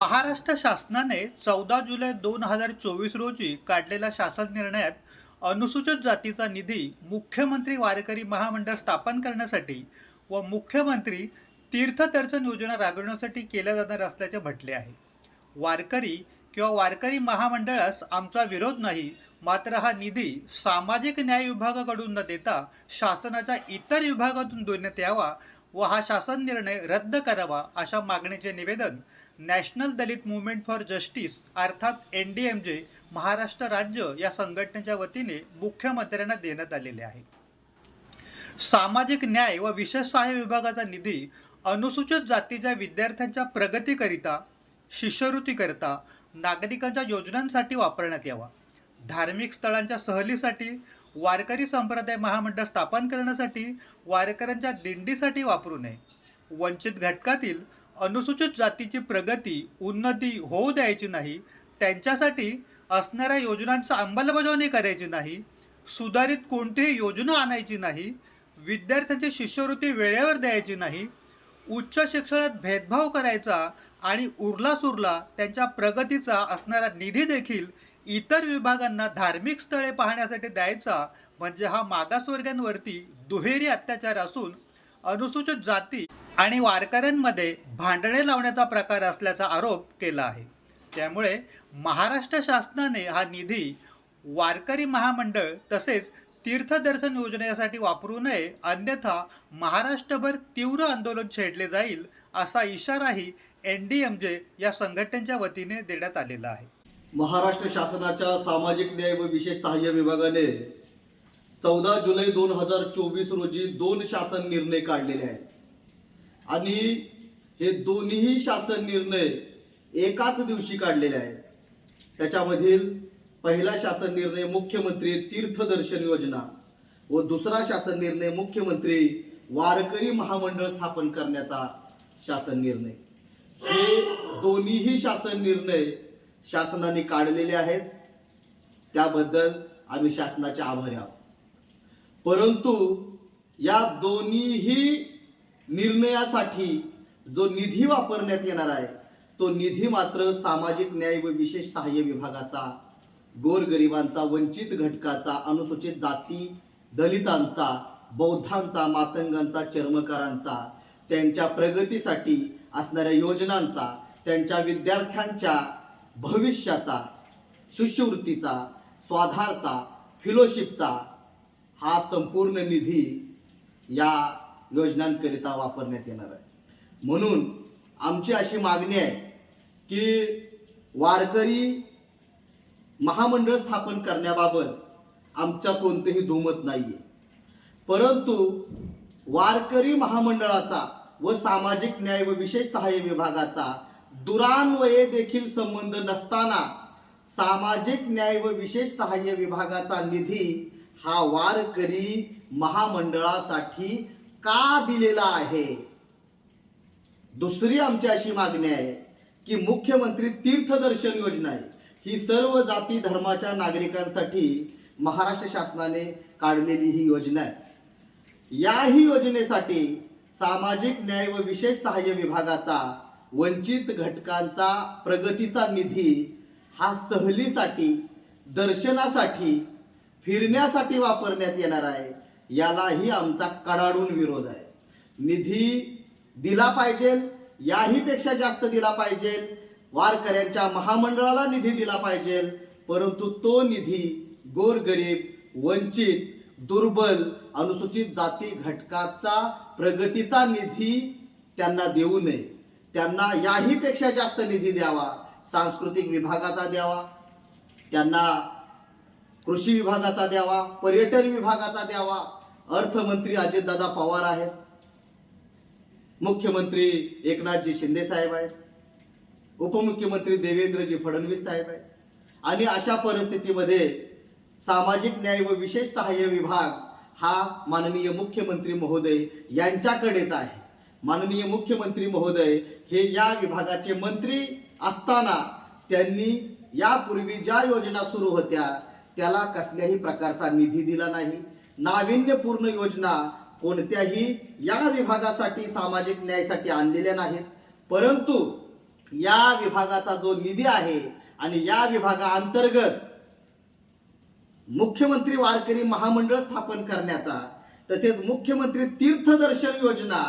महाराष्ट्र शासनाने चौदा जुलै दोन हजार चोवीस रोजी काढलेल्या शासन निर्णयात अनुसूचित जातीचा निधी मुख्यमंत्री वारकरी महामंडळ स्थापन करण्यासाठी व मुख्यमंत्री तीर्थदर्शन योजना राबविण्यासाठी केल्या जाणार असल्याचे म्हटले आहे. वारकरी किंवा वारकरी महामंडळास आमचा विरोध नाही मात्र हा निधी सामाजिक न्याय विभागाकडून न देता शासनाच्या इतर विभागातून देण्यात यावा व हा शासन निर्णय रद्द करावा अशा मागणीचे निवेदन national Dalit movement for justice अर्थात N D M J Maharashtra राज्य या संघटनेच्या वतीने मुख्यमंत्र्यांना देण्यात आलेले आहे. सामाजिक न्याय व विशेष सहाय्य विभागाचा निधी अनुसूचित जातीच्या विद्यार्थ्यांच्या प्रगतीकरिता शिष्यवृत्तीकरिता नागरिकांच्या योजनांसाठी वापरण्यात यावा. धार्मिक स्थळांच्या सहलीसाठी वारकरी संप्रदाय महामंडळ स्थापन करण्यासाठी वारकऱ्यांच्या दिंडीसाठी वापरू नये. वंचित घटकातील अनुसूचित जातीची प्रगती उन्नती होऊ द्यायची नाही त्यांच्यासाठी असणाऱ्या योजनांची अंमलबजावणी करायची नाही सुधारित कोणतीही योजना आणायची नाही विद्यार्थ्यांची शिष्यवृत्ती वेळेवर द्यायची नाही उच्च शिक्षणात भेदभाव करायचा आणि उरला सुरला त्यांच्या प्रगतीचा असणारा निधी देखील इतर विभागांना धार्मिक स्थळे पाहण्यासाठी द्यायचा म्हणजे हा मागासवर्गांवरती दुहेरी अत्याचार असून अनुसूचित जाती आणि वारकऱ्यांमध्ये भांडणे लावण्याचा प्रकार असल्याचा आरोप केला आहे. त्यामुळे महाराष्ट्र शासनाने हा निधी वारकरी महामंडळ तसेच तीर्थदर्शन योजनेसाठी वापरू नये अन्यथा महाराष्ट्रभर तीव्र आंदोलन छेडले जाईल असा इशाराही एन डी एम जे या संघटनेच्या वतीने देण्यात आलेला आहे. महाराष्ट्र शासनाच्या सामाजिक न्याय व विशेष सहाय्य विभागाने चौदा जुलै दोन हजार चोवीस रोजी दोन शासन निर्णय काढलेले आहेत. आणि हे दोन्ही शासन निर्णय एकाच दिवशी काढलेले आहेत. त्याच्यामधील पहिला शासन निर्णय मुख्यमंत्री तीर्थदर्शन योजना व दुसरा शासन निर्णय मुख्यमंत्री वारकरी महामंडळ स्थापन करण्याचा शासन निर्णय. हे दोन्हीही शासन निर्णय शासनाने काढलेले आहेत. त्याबद्दल आम्ही शासनाचे आभारी आहोत. परंतु या दोन्हीही निर्णयासाठी जो निधी वापरण्यात येणार आहे तो निधी मात्र सामाजिक न्याय व विशेष सहाय्य विभागाचा गोरगरिबांचा वंचित घटकाचा अनुसूचित जाती दलितांचा बौद्धांचा मातंगांचा चर्मकारांचा त्यांच्या प्रगतीसाठी असणाऱ्या योजनांचा त्यांच्या विद्यार्थ्यांच्या भविष्याचा शिष्यवृत्तीचा स्वाधारचा फिलोशिपचा हा संपूर्ण निधी या योजनांकरिता वापरण्यात येणार आहे. म्हणून आमची अशी मागणी आहे की वारकरी महामंडळ स्थापन करण्याबाबत आमचा कोणतेही दुमत नाहीये. परंतु वारकरी महामंडळाचा व सामाजिक न्याय व विशेष सहाय्य विभागाचा दुरान्वये देखील संबंध नसताना सामाजिक न्याय व विशेष सहाय्य विभागाचा निधी हा वारकरी महामंडळासाठी का दिलेला आहे? दुसरी आमची अशी मागणी आहे की मुख्यमंत्री तीर्थदर्शन योजना आहे. ही सर्व जाती धर्माच्या नागरिकांसाठी महाराष्ट्र शासनाने काढलेली ही योजना आहे. याही योजनेसाठी सामाजिक न्याय व विशेष सहाय्य विभागाचा वंचित घटकांचा प्रगतीचा निधी हा सहलीसाठी दर्शनासाठी फिरण्यासाठी वापरण्यात येणार आहे. यालाही आमचा कडाडून विरोध आहे. निधी दिला पाहिजे याही पेक्षा जास्त दिला पाहिजे. वारकऱ्यांच्या महामंडळाला निधी दिला पाहिजे परंतु तो निधी गोरगरीब वंचित दुर्बल अनुसूचित जाती घटकाचा प्रगतीचा निधी त्यांना देऊ नये. त्यांना याही पेक्षा जास्त निधी द्यावा सांस्कृतिक विभागाचा द्यावा त्यांना कृषी विभागाचा द्यावा पर्यटन विभागाचा द्यावा अर्थमंत्री अजितदादा पवार आहेत. मुख्यमंत्री एकनाथजी शिंदे साहेब आहेत. उपमुख्यमंत्री देवेंद्रजी फडणवीस साहेब आहेत. आणि अशा परिस्थितीमध्ये सामाजिक न्याय व विशेष सहाय्य विभाग हा माननीय मुख्यमंत्री महोदय यांच्याकडेच आहे. माननीय मुख्यमंत्री महोदय हे या विभागाचे मंत्री असताना त्यांनी यापूर्वी ज्या योजना सुरू होत्या त्याला कसल्याही प्रकारचा निधी दिला नाही. नाविन्यपूर्ण योजना कोणत्याही या विभागासाठी सामाजिक न्यायासाठी आणलेल्या नाहीत. परंतु या विभागाचा जो निधी आहे आणि या विभागाअंतर्गत मुख्यमंत्री वारकरी महामंडळ स्थापन करण्याचा तसेच मुख्यमंत्री तीर्थदर्शन योजना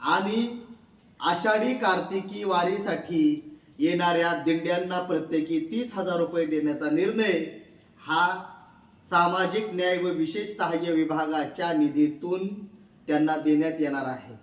आणि आषाढी कार्तिकी वारीसाठी येणाऱ्या दिंड्यांना प्रत्येकी तीस हजार रुपये देण्याचा निर्णय हा सामाजिक न्याय व विशेष सहाय्य विभागाच्या निधीतून त्यांना देण्यात येणार आहे.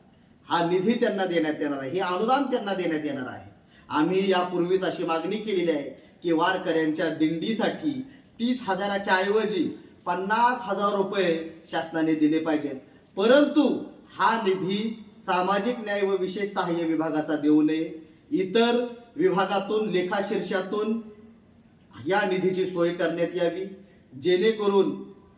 हा निधी त्यांना देण्यात येणार आहे. हे अनुदान त्यांना देण्यात येणार आहे. आम्ही यापूर्वीच अशी मागणी केलेली आहे की वारकऱ्यांच्या दिंडीसाठी तीस हजाराच्या ऐवजी पन्नास हजार रुपये शासनाने दिले पाहिजेत. परंतु हा निधी सामाजिक न्याय व विशेष सहाय्य विभागाचा देऊ नये. इतर विभागातून लेखाशीर्षातून या निधीची सोय करण्यात यावी. जेणेकरून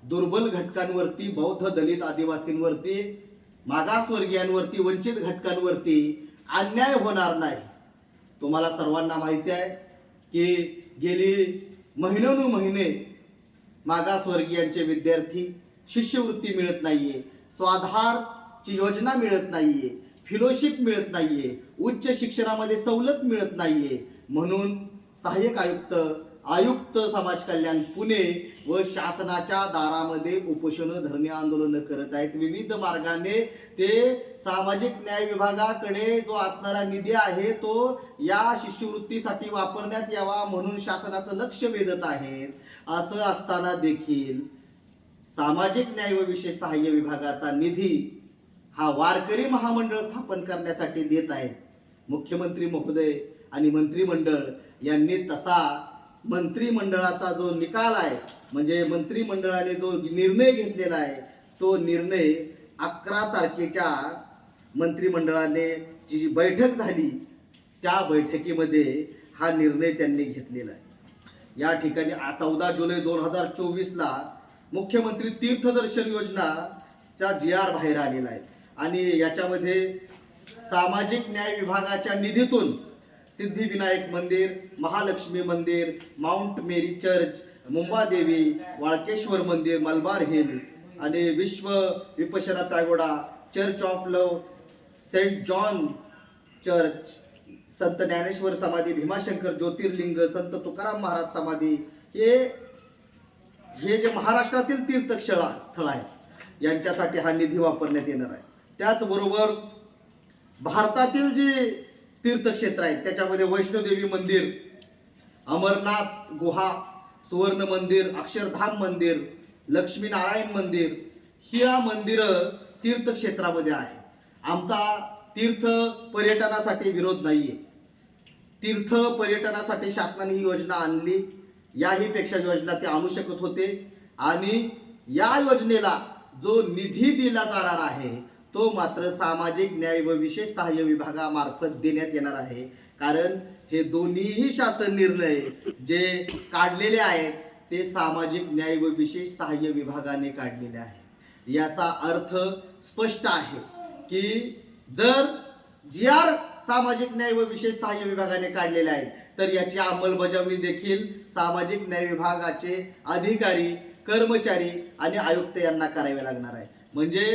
दुर्बल घटकांवरती बौद्ध दलित आदिवासींवरती मागासवर्गीयांवरती वंचित घटकांवरती अन्याय होणार नाही. तुम्हाला सर्वांना माहिती आहे की गेली महिनोनुमहिने मागासवर्गीयांचे विद्यार्थी शिष्यवृत्ती मिळत नाहीये स्वाधारची योजना मिळत नाहीये फिलोशिप मिळत नाहीये उच्च शिक्षणामध्ये सवलत मिळत नाहीये. म्हणून सहाय्यक आयुक्त आयुक्त समाज कल्याण पुणे व शासनाच्या दारामध्ये उपोषण धरणे आंदोलन करत आहेत. विविध मार्गाने ते सामाजिक न्याय विभागाकडे जो असणारा निधी आहे तो या शिष्यवृत्तीसाठी वापरण्यात यावा म्हणून शासनाचं लक्ष वेधत आहेत. असं असताना देखील सामाजिक न्याय व विशेष सहाय्य विभागाचा निधी हा वारकरी महामंडळ स्थापन करण्यासाठी देत आहेत. मुख्यमंत्री महोदय आणि मंत्रिमंडळ यांनी तसा मंत्रिमंडळाचा जो निकाल आहे म्हणजे मंत्रिमंडळाने जो निर्णय घेतलेला आहे तो निर्णय अकरा तारखेच्या मंत्रिमंडळाने जी जी बैठक झाली त्या बैठकीमध्ये हा निर्णय त्यांनी घेतलेला आहे. या ठिकाणी चौदा जुलै दोन हजार चोवीसला मुख्यमंत्री तीर्थदर्शन योजनाचा जी आर बाहेर आलेला आहे. आणि याच्यामध्ये सामाजिक न्याय विभागाच्या निधीतून सिद्धिविनायक मंदिर महालक्ष्मी मंदिर mount Mary church Mumbadevi Walkeshwar मंदिर मलबार हिल आणि विश्व Vipassana pagoda church of love saint John church Sant Dnyaneshwar समाधी भीमाशंकर ज्योतिर्लिंग संत तुकाराम महाराज समाधी हे हे जे महाराष्ट्रातील तीर्थक्षळ स्थळ आहे यांच्यासाठी हा निधी वापरण्यात येणार आहे. त्याचबरोबर भारतातील जे तीर्थक्षेत्र आहेत त्याच्यामध्ये वैष्णोदेवी मंदिर अमरनाथ गुहा सुवर्ण मंदिर अक्षरधाम मंदिर लक्ष्मीनारायण मंदिर ही मंदिरं तीर्थक्षेत्रामध्ये आहे. आमचा तीर्थ पर्यटनासाठी विरोध नाही आहे तीर्थ पर्यटनासाठी शासनाने ही योजना आणली. याहीपेक्षा योजना ते आणू शकत होते. आणि या योजनेला जो निधी दिला जाणार आहे तो मात्र सामाजिक न्याय व विशेष सहाय्य विभागामार्फत देण्यात येणार आहे. कारण हे दोन्हीही शासन निर्णय जे काढलेले आहेत ते सामाजिक न्याय व विशेष सहाय्य विभागाने काढलेले आहे याचा अर्थ स्पष्ट आहे की जर जी आर सामाजिक न्याय व विशेष सहाय्य विभागाने काढलेले आहेत तर याची अंमलबजावणी देखील सामाजिक न्याय विभागाचे अधिकारी कर्मचारी आणि आयुक्त यांना करावे लागणार आहे. म्हणजे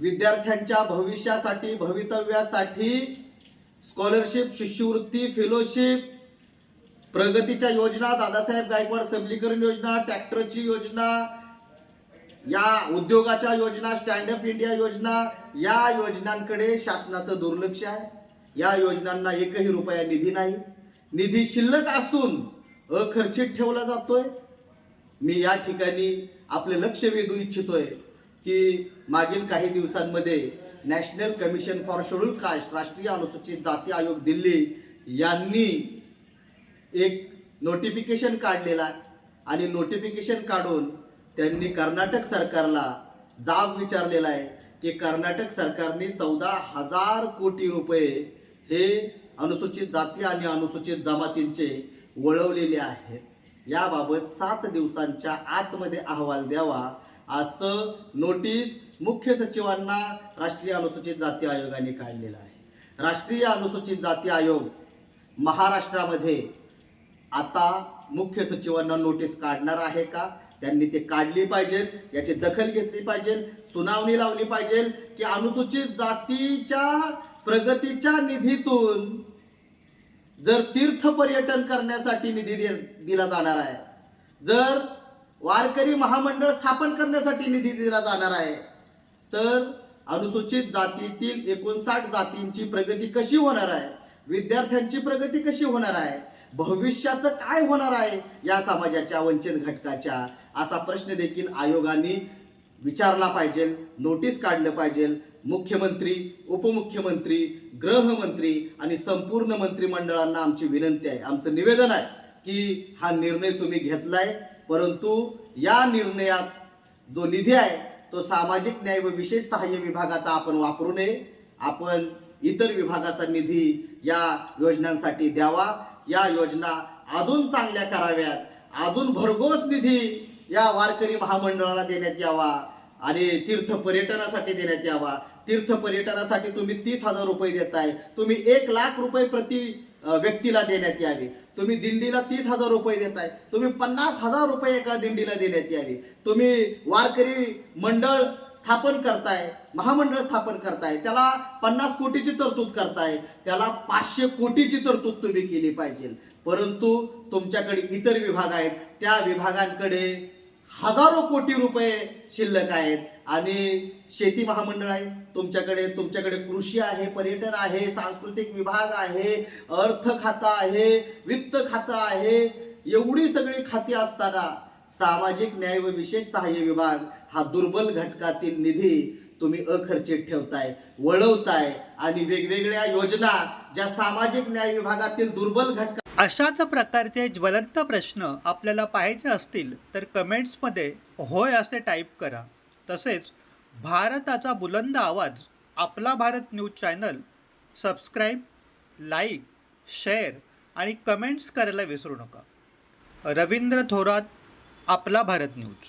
विद्यार्थ्यांच्या भविष्यासाठी भवितव्यासाठी स्कॉलरशिप शिष्यवृत्ती फेलोशिप प्रगतीच्या योजना दादासाहेब गायकवाड सबलीकरण योजना ट्रॅक्टरची योजना या उद्योगाच्या योजना स्टँडअप इंडिया योजना या योजनांकडे शासनाचं दुर्लक्ष आहे. या योजनांना एकही रुपया निधी नाही. निधी शिल्लक असून अखर्चित ठेवला जातोय. मी या ठिकाणी आपले लक्ष वेधू इच्छितोय. की मागील काही दिवसांमध्ये national commission for schedule caste राष्ट्रीय अनुसूचित जाती आयोग दिल्ली यांनी एक नोटिफिकेशन काढलेला आहे आणि नोटिफिकेशन काढून त्यांनी कर्नाटक सरकारला जाब विचारलेला आहे की कर्नाटक सरकारने चौदा हजार कोटी रुपये हे अनुसूचित जाती आणि अनुसूचित जमातींचे वळवलेले आहेत. याबाबत सात दिवसांच्या आतमध्ये अहवाल द्यावा. असं नोटीस मुख्य सचिवांना राष्ट्रीय अनुसूचित जाती आयोगाने काढलेलं आहे. राष्ट्रीय अनुसूचित जाती आयोग महाराष्ट्रामध्ये आता मुख्य सचिवांना नोटीस काढणार आहे का? त्यांनी ते काढली पाहिजे याची दखल घेतली पाहिजे सुनावणी लावली पाहिजे की अनुसूचित जातीच्या प्रगतीच्या निधीतून जर तीर्थ पर्यटन करण्यासाठी निधी दिला जाणार आहे जर वारकरी महामंडळ स्थापन करण्यासाठी निधी दिला जाणार आहे. तर अनुसूचित जातीतील एकोणसाठ जातींची प्रगती कशी होणार आहे? विद्यार्थ्यांची प्रगती कशी होणार आहे? भविष्याचं काय होणार आहे? या समाजाच्या वंचित घटकाच्या असा प्रश्न देखील आयोगाने विचारला पाहिजे नोटीस काढलं पाहिजे. मुख्यमंत्री उपमुख्यमंत्री गृहमंत्री आणि संपूर्ण मंत्रिमंडळांना आमची विनंती आहे आमचं निवेदन आहे की हा निर्णय तुम्ही घेतलाय. परंतु या निर्णयात जो निधी आहे तो सामाजिक न्याय व विशेष सहाय्य विभागाचा आपण वापरू नये. आपण इतर विभागाचा निधी या योजनांसाठी द्यावा. या योजना अजून चांगल्या कराव्यात. अजून भरघोस निधी या वारकरी महामंडळाला देण्यात यावा आणि तीर्थ पर्यटनासाठी देण्यात यावा. तीर्थ पर्यटनासाठी तुम्ही तीस हजार रुपये देताय. तुम्ही एक लाख रुपये प्रति व्यक्तीला देण्यात यावे. तुम्ही दिंडीला तीस हजार रुपये देताय. तुम्ही पन्नास हजार रुपये एका दिंडीला देण्यात यावे. तुम्ही वारकरी मंडळ स्थापन करताय महामंडळ स्थापन करताय त्याला पन्नास कोटीची तरतूद करताय त्याला पाचशे कोटीची तरतूद तुम्ही केली पाहिजे. परंतु तुमच्याकडे इतर विभाग आहेत. त्या विभागांकडे हजारो कोटी रुपये शिल्लक आहेत. आणि शेती महामंडळ आहे. तुमच्याकडे तुमच्याकडे कृषी आहे पर्यटन आहे सांस्कृतिक विभाग आहे अर्थ खातं आहे वित्त खातं आहे. एवढी सगळी खाती असताना सामाजिक न्याय व विशेष सहाय्य विभाग हा दुर्बल घटकातील निधी तुम्ही अखर्चित ठेवताय वळवताय. आणि वेगवेगळ्या योजना ज्या सामाजिक न्याय विभागातील दुर्बल घटका अशाच प्रकारचे ज्वलंत प्रश्न आपल्याला पाहायचे असतील तर कमेंट्समध्ये होय असे टाईप करा. तसेच भारताचा बुलंद आवाज आपला Bharat news channel subscribe like share आणि कमेंट्स करायला विसरू नका. रवींद्र थोरात आपला भारत न्यूज.